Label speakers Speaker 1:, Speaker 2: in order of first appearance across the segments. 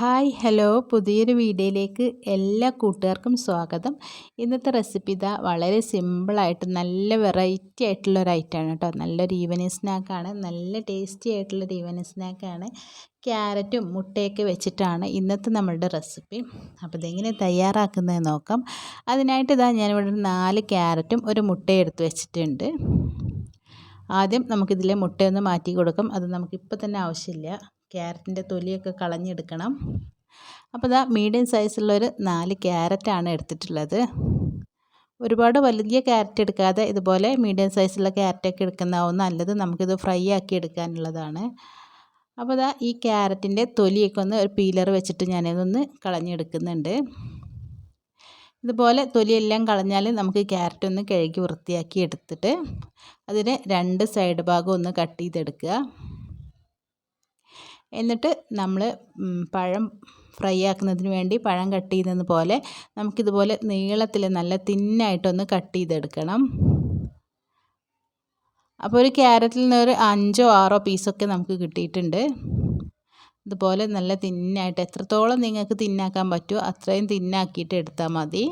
Speaker 1: Hi hello. പുതിയൊരു വീഡിയോയിലേക്ക് എല്ലാ കൂട്ടുകാർക്കും സ്വാഗതം. ഇന്നത്തെ റെസിപ്പി ഇതാ വളരെ സിമ്പിളായിട്ട് നല്ല വെറൈറ്റി ആയിട്ടുള്ള ഒരു ഐറ്റമാണ് കേട്ടോ. നല്ലൊരു ഈവനിങ് സ്നാക്കാണ് നല്ല ടേസ്റ്റി ആയിട്ടുള്ളൊരു ഈവനിങ് സ്നാക്കാണ് ക്യാരറ്റും മുട്ടയൊക്കെ വെച്ചിട്ടാണ് ഇന്നത്തെ നമ്മളുടെ റെസിപ്പി. അപ്പോൾ ഇതെങ്ങനെ തയ്യാറാക്കുന്നത് നോക്കാം. അതിനായിട്ട് ഇതാ ഞാനിവിടെ നാല് ക്യാരറ്റും ഒരു മുട്ടയും എടുത്ത് വെച്ചിട്ടുണ്ട്. ആദ്യം നമുക്കിതിലെ മുട്ടയൊന്ന് മാറ്റി കൊടുക്കാം. അത് നമുക്കിപ്പോൾ തന്നെ ആവശ്യമില്ല. ക്യാരറ്റിന്റെ തൊലിയൊക്കെ കളഞ്ഞെടുക്കണം. അപ്പോൾ ഇതാ മീഡിയം സൈസുള്ളൊരു നാല് ക്യാരറ്റാണ് എടുത്തിട്ടുള്ളത്. ഒരുപാട് വലിയ ക്യാരറ്റ് എടുക്കാതെ ഇതുപോലെ മീഡിയം സൈസുള്ള ക്യാരറ്റൊക്കെ എടുക്കുന്നതാവും നല്ലത്. നമുക്കിത് ഫ്രൈ ആക്കി എടുക്കാനുള്ളതാണ്. അപ്പോൾ ഇതാ ഈ ക്യാരറ്റിന്റെ തൊലിയൊക്കെ ഒന്ന് ഒരു പീലർ വെച്ചിട്ട് ഞാനിതൊന്ന് കളഞ്ഞെടുക്കുന്നുണ്ട്. ഇതുപോലെ തൊലിയെല്ലാം കളഞ്ഞാൽ നമുക്ക് ക്യാരറ്റ് ഒന്ന് കഴുകി വൃത്തിയാക്കി എടുത്തിട്ട് അതിന് രണ്ട് സൈഡ് ഭാഗം ഒന്ന് കട്ട് ചെയ്തെടുക്കുക. എന്നിട്ട് നമ്മൾ പഴം ഫ്രൈ ആക്കുന്നതിന് വേണ്ടി പഴം കട്ട് ചെയ്യുന്നത് പോലെ നമുക്കിതുപോലെ നീളത്തിൽ നല്ല തിന്നായിട്ടൊന്ന് കട്ട് ചെയ്തെടുക്കണം. അപ്പോൾ ഒരു ക്യാരറ്റിൽ നിന്ന് ഒരു അഞ്ചോ ആറോ പീസൊക്കെ നമുക്ക് കിട്ടിയിട്ടുണ്ട്. ഇതുപോലെ നല്ല തിന്നായിട്ട് എത്രത്തോളം നിങ്ങൾക്ക് തിന്നാക്കാൻ പറ്റുമോ അത്രയും തിന്നാക്കിയിട്ട് എടുത്താൽ മതി.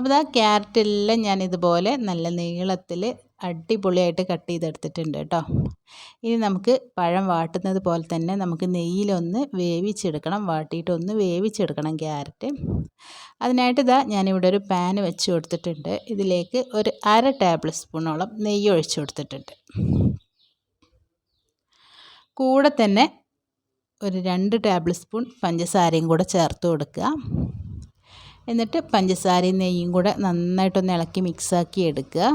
Speaker 1: അപ്പോൾ ആ ക്യാരറ്റെല്ലാം ഞാൻ ഇതുപോലെ നല്ല നീളത്തിൽ അടിപൊളിയായിട്ട് കട്ട് ചെയ്തെടുത്തിട്ടുണ്ട് കേട്ടോ. ഇനി നമുക്ക് പഴം വാട്ടുന്നത് പോലെ തന്നെ നമുക്ക് നെയ്യിലൊന്ന് വേവിച്ചെടുക്കണം. വാട്ടിയിട്ടൊന്ന് വേവിച്ചെടുക്കണം ക്യാരറ്റ്. അതിനായിട്ട് ഇതാ ഞാനിവിടെ ഒരു പാൻ വെച്ച് കൊടുത്തിട്ടുണ്ട്. ഇതിലേക്ക് ഒരു അര ടേബിൾ സ്പൂണോളം നെയ്യ് ഒഴിച്ചു കൊടുത്തിട്ടുണ്ട്. കൂടെ തന്നെ ഒരു രണ്ട് ടേബിൾ സ്പൂൺ പഞ്ചസാരയും കൂടെ ചേർത്ത് കൊടുക്കുക. എന്നിട്ട് പഞ്ചസാരയും നെയ്യും കൂടെ നന്നായിട്ടൊന്ന് ഇളക്കി മിക്സാക്കി എടുക്കുക.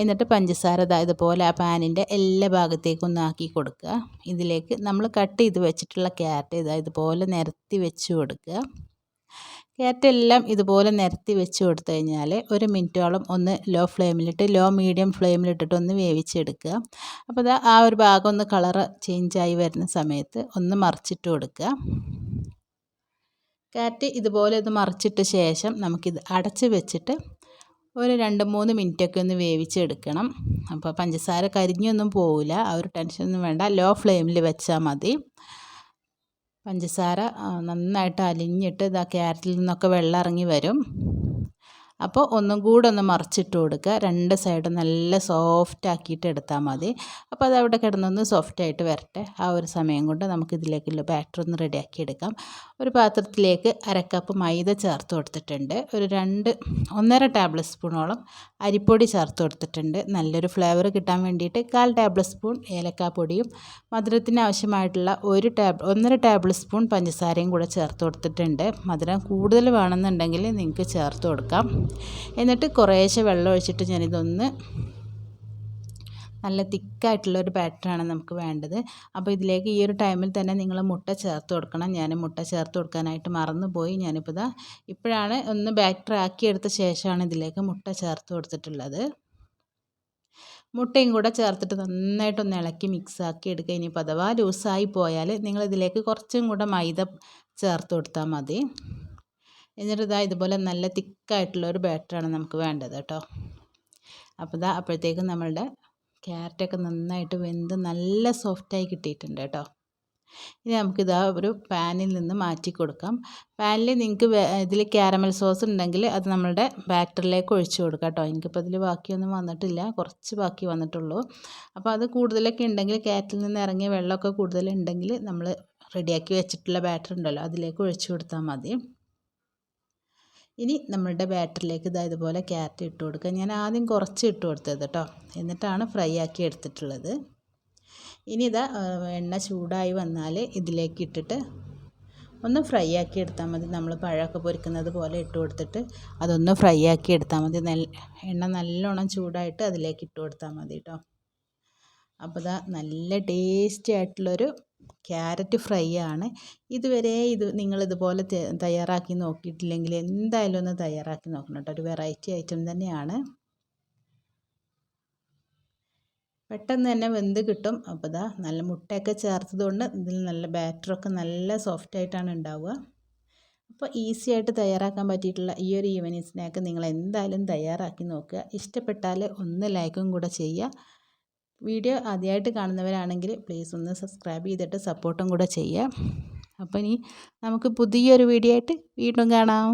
Speaker 1: എന്നിട്ട് പഞ്ചസാര ഇതുപോലെ ആ പാനിന്റെ എല്ലാ ഭാഗത്തേക്കും ഒന്ന് ആക്കി കൊടുക്കുക. ഇതിലേക്ക് നമ്മൾ കട്ട് ചെയ്ത് വെച്ചിട്ടുള്ള ക്യാരറ്റ് ഇതാ ഇതുപോലെ നിരത്തി വെച്ച് കൊടുക്കുക. ക്യാരറ്റ് എല്ലാം ഇതുപോലെ നിരത്തി വെച്ച് കൊടുത്തു കഴിഞ്ഞാൽ ഒരു മിനിറ്റോളം ഒന്ന് ലോ ഫ്ലെയിമിലിട്ട് ലോ മീഡിയം ഫ്ലെയിമിലിട്ടിട്ട് ഒന്ന് വേവിച്ചെടുക്കുക. അപ്പോൾ ആ ഒരു ഭാഗം ഒന്ന് കളറ് ചേഞ്ചായി വരുന്ന സമയത്ത് ഒന്ന് മറിച്ചിട്ട് കൊടുക്കുക. കാറ്റ് ഇതുപോലെ ഒന്ന് മറിച്ചിട്ട ശേഷം നമുക്കിത് അടച്ച് വെച്ചിട്ട് ഒരു രണ്ട് മൂന്ന് മിനിറ്റൊക്കെ ഒന്ന് വേവിച്ചെടുക്കണം. അപ്പോൾ പഞ്ചസാര കരിഞ്ഞൊന്നും പോവില്ല. ആ ഒരു ടെൻഷനൊന്നും വേണ്ട. ലോ ഫ്ലെയിമിൽ വെച്ചാൽ മതി. പഞ്ചസാര നന്നായിട്ട് അലിഞ്ഞിട്ട് ഇതാ ക്യാരറ്റിൽ നിന്നൊക്കെ വെള്ളം ഇറങ്ങി വരും. അപ്പോൾ ഒന്നും കൂടെ ഒന്ന് മറിച്ചിട്ട് കൊടുക്കുക. രണ്ട് സൈഡും നല്ല സോഫ്റ്റ് ആക്കിയിട്ട് എടുത്താൽ മതി. അപ്പോൾ അത് അവിടെ കിടന്നൊന്ന് സോഫ്റ്റ് ആയിട്ട് വരട്ടെ. ആ ഒരു സമയം കൊണ്ട് നമുക്ക് ഇതിലേക്കുള്ള ബാറ്റർ ഒന്ന് റെഡിയാക്കി എടുക്കാം. ഒരു പാത്രത്തിലേക്ക് അരക്കപ്പ് മൈദ ചേർത്ത് കൊടുത്തിട്ടുണ്ട്. ഒരു രണ്ട് ഒന്നര ടേബിൾ സ്പൂണോളം അരിപ്പൊടി ചേർത്ത് കൊടുത്തിട്ടുണ്ട്. നല്ലൊരു ഫ്ലേവർ കിട്ടാൻ വേണ്ടിയിട്ട് കാൽ ടേബിൾ സ്പൂൺ ഏലക്കാപ്പൊടിയും മധുരത്തിന് ആവശ്യമായിട്ടുള്ള ഒരു ടേബിൾ ഒന്നര ടേബിൾ സ്പൂൺ പഞ്ചസാരയും കൂടെ ചേർത്ത് കൊടുത്തിട്ടുണ്ട്. മധുരം കൂടുതൽ വേണമെന്നുണ്ടെങ്കിൽ നിങ്ങൾക്ക് ചേർത്ത് കൊടുക്കാം. എന്നിട്ട് കുറേശ്ശെ വെള്ളം ഒഴിച്ചിട്ട് ഞാനിതൊന്ന് നല്ല തിക്കായിട്ടുള്ള ഒരു ബാറ്ററാണ് നമുക്ക് വേണ്ടത്. അപ്പോൾ ഇതിലേക്ക് ഈ ഒരു ടൈമിൽ തന്നെ നിങ്ങൾ മുട്ട ചേർത്ത് കൊടുക്കണം. ഞാൻ മുട്ട ചേർത്ത് കൊടുക്കാനായിട്ട് മറന്നുപോയി. ഞാനിപ്പോൾ ഇതാ ഇപ്പോഴാണ് ഒന്ന് ബാറ്റർ ആക്കിയെടുത്ത ശേഷമാണ് ഇതിലേക്ക് മുട്ട ചേർത്ത് കൊടുത്തിട്ടുള്ളത്. മുട്ടയും കൂടെ ചേർത്തിട്ട് നന്നായിട്ടൊന്ന് ഇളക്കി മിക്സ് ആക്കി എടുക്കുക. ഇനിയിപ്പോൾ അഥവാ ലൂസായി പോയാൽ നിങ്ങളിതിലേക്ക് കുറച്ചും കൂടെ മൈദ ചേർത്ത് കൊടുത്താൽ മതി. എന്നിട്ട് ഇതാ ഇതുപോലെ നല്ല തിക്കായിട്ടുള്ള ഒരു ബാറ്ററാണ് നമുക്ക് വേണ്ടത് കേട്ടോ. അപ്പോൾ ഇതാ അപ്പോഴത്തേക്കും നമ്മളുടെ ക്യാരറ്റൊക്കെ നന്നായിട്ട് വെന്ത് നല്ല സോഫ്റ്റായി കിട്ടിയിട്ടുണ്ട് കേട്ടോ. ഇനി നമുക്കിതാ ഒരു പാനിൽ നിന്ന് മാറ്റി കൊടുക്കാം. പാനിൽ നിങ്ങൾക്ക് ഇതിൽ ക്യാരമൽ സോസ് ഉണ്ടെങ്കിൽ അത് നമ്മളുടെ ബാറ്ററിലേക്ക് ഒഴിച്ച് കൊടുക്കാം കേട്ടോ. എനിക്കിപ്പോൾ ഇതിൽ ബാക്കിയൊന്നും വന്നിട്ടില്ല. കുറച്ച് ബാക്കി വന്നിട്ടുള്ളൂ. അപ്പോൾ അത് കൂടുതലൊക്കെ ഉണ്ടെങ്കിൽ ക്യാറ്റിൽ നിന്ന് ഇറങ്ങിയ വെള്ളമൊക്കെ കൂടുതലുണ്ടെങ്കിൽ നമ്മൾ റെഡിയാക്കി വെച്ചിട്ടുള്ള ബാറ്റർ ഉണ്ടല്ലോ അതിലേക്ക് ഒഴിച്ചു കൊടുത്താൽ മതി. ഇനി നമ്മളുടെ ബാറ്ററിലേക്ക് ഇതാ ഇതുപോലെ ക്യാരറ്റ് ഇട്ട് കൊടുക്കുക. ഞാൻ ആദ്യം കുറച്ച് ഇട്ട് കൊടുത്തത് കേട്ടോ എന്നിട്ടാണ് ഫ്രൈ ആക്കി എടുത്തിട്ടുള്ളത്. ഇനി ഇതാ എണ്ണ ചൂടായി വന്നാൽ ഇതിലേക്ക് ഇട്ടിട്ട് ഒന്ന് ഫ്രൈ ആക്കി എടുത്താൽ മതി. നമ്മൾ പഴമൊക്കെ പൊരിക്കുന്നത് പോലെ ഇട്ട് കൊടുത്തിട്ട് അതൊന്ന് ഫ്രൈ ആക്കി എടുത്താൽ മതി. എണ്ണ നല്ലോണം ചൂടായിട്ട് അതിലേക്ക് ഇട്ട് കൊടുത്താൽ മതി കേട്ടോ അപ്പോൾ ഇതാ നല്ല ടേസ്റ്റി ആയിട്ടുള്ളൊരു ക്യാരറ്റ് ഫ്രൈ ആണ്. ഇതുവരെ ഇത് നിങ്ങളിതുപോലെ തയ്യാറാക്കി നോക്കിയിട്ടില്ലെങ്കിൽ എന്തായാലും ഒന്ന് തയ്യാറാക്കി നോക്കണം കേട്ടോ. ഒരു വെറൈറ്റി ഐറ്റം തന്നെയാണ്. പെട്ടെന്ന് തന്നെ വെന്ത് കിട്ടും. അപ്പോൾ ഇതാ നല്ല മുട്ടയൊക്കെ ചേർത്തതുകൊണ്ട് ഇതിൽ നല്ല ബാറ്ററൊക്കെ നല്ല സോഫ്റ്റ് ആയിട്ടാണ് ഉണ്ടാവുക. അപ്പോൾ ഈസി ആയിട്ട് തയ്യാറാക്കാൻ പറ്റിയിട്ടുള്ള ഈ ഒരു ഈവനിങ് സ്നാക്ക് നിങ്ങൾ എന്തായാലും തയ്യാറാക്കി നോക്കുക. ഇഷ്ടപ്പെട്ടാൽ ഒന്ന് ലൈക്കും കൂടെ ചെയ്യുക. വീഡിയോ ആദ്യമായിട്ട് കാണുന്നവരാണെങ്കിൽ പ്ലീസ് ഒന്ന് സബ്സ്ക്രൈബ് ചെയ്തിട്ട് സപ്പോർട്ടും കൂടെ ചെയ്യാം അപ്പോൾ ഇനി നമുക്ക് പുതിയൊരു വീഡിയോ ആയിട്ട് വീണ്ടും കാണാം.